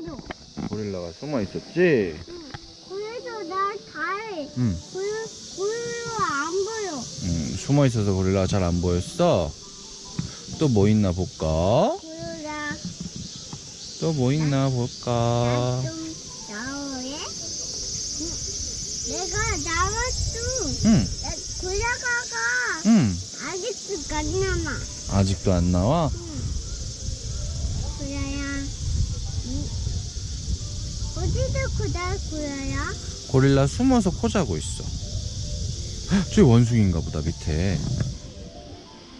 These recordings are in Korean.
보여. 고릴라가 숨어 있었지? 응. 그래서 나 잘, 응. 고릴라, 고릴라 안 보여. 음, 숨어 있어서 고릴라가 잘 안 보였어. 또 뭐 있나 볼까? 고릴라, 또 뭐 있나 볼까? 나좀? 응. 내가 나왔어. 응, 나 고릴라가 응. 아직도 안 남아. 아직도 안 나와? 응. 고릴라야. 응. 어디서 고다 고릴라? 고릴라 숨어서 코 자고 있어. 헉, 저기 원숭이인가 보다, 밑에.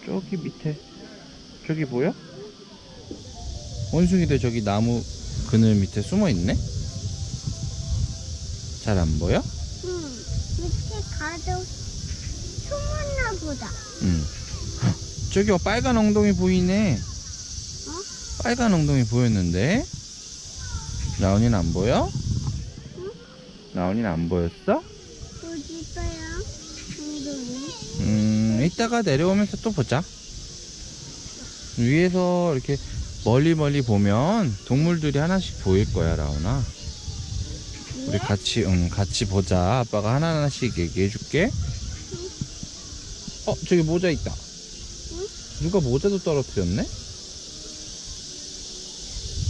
저기 밑에. 저기 보여? 원숭이도 저기 나무 그늘 밑에 숨어 있네? 잘 안 보여? 응. 밑에 가도 숨었나 보다. 응. 헉, 저기 빨간 엉덩이 보이네. 어? 빨간 엉덩이 보였는데? 나온이는 안 보여? 응? 나온이는 안 보였어? 어디 있어요? 엉덩이. 음, 이따가 내려오면서 또 보자. 위에서 이렇게 멀리 멀리 보면 동물들이 하나씩 보일 거야, 라온아. 우리 예? 같이, 응, 같이 보자. 아빠가 하나하나씩 얘기해 줄게. 어, 저기 모자 있다. 응? 누가 모자도 떨어뜨렸네?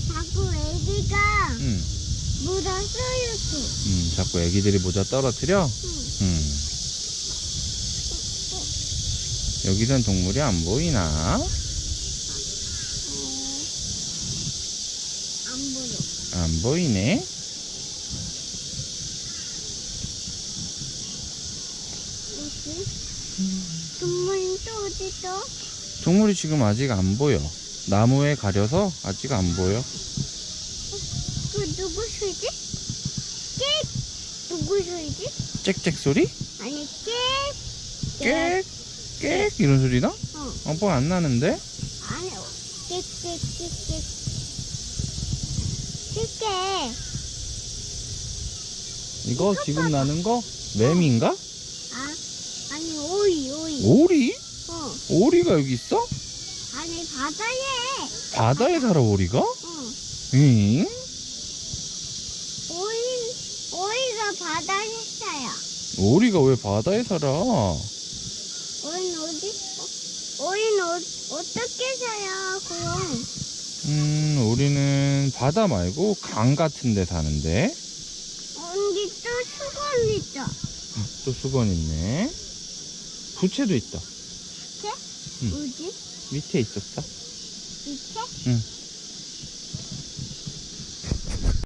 자꾸 애기가 응, 묻었어요. 음, 자꾸 애기들이 모자 떨어뜨려? 응. 음. 여기선 동물이 안 보이나? 어, 안 보여. 안 보이네. 동물이 또 어디 있어? 동물이 지금 아직 안 보여. 나무에 가려서 아직 안 보여. 그 누구 소리지? 깨? 누구 소리지? 짹짹 소리? 아니 깨? 깨, 깨 이런 소리 나? 어. 아빠 안 나는데? 아니 깨, 깨, 깨, 깨. 깨, 깨. 이거 지금 나는 거 매미인가? 아, 아니 오이, 오이. 오리? 어. 오리가 여기 있어? 아니 바다에. 바다에 살아 오리가? 어. 응? 오이, 오이가 바다에 살아. 오리가 왜 바다에 살아? 오이는 어디? 어, 오이는 어, 어떻게 살아? 그럼. 음, 우리는 바다 말고 강 같은 데 사는데. 언니 또 수건 있어. 또 수건 있네. 부채도 있다. 깨? 응. 어디? 밑에 있었어. 밑에? 응.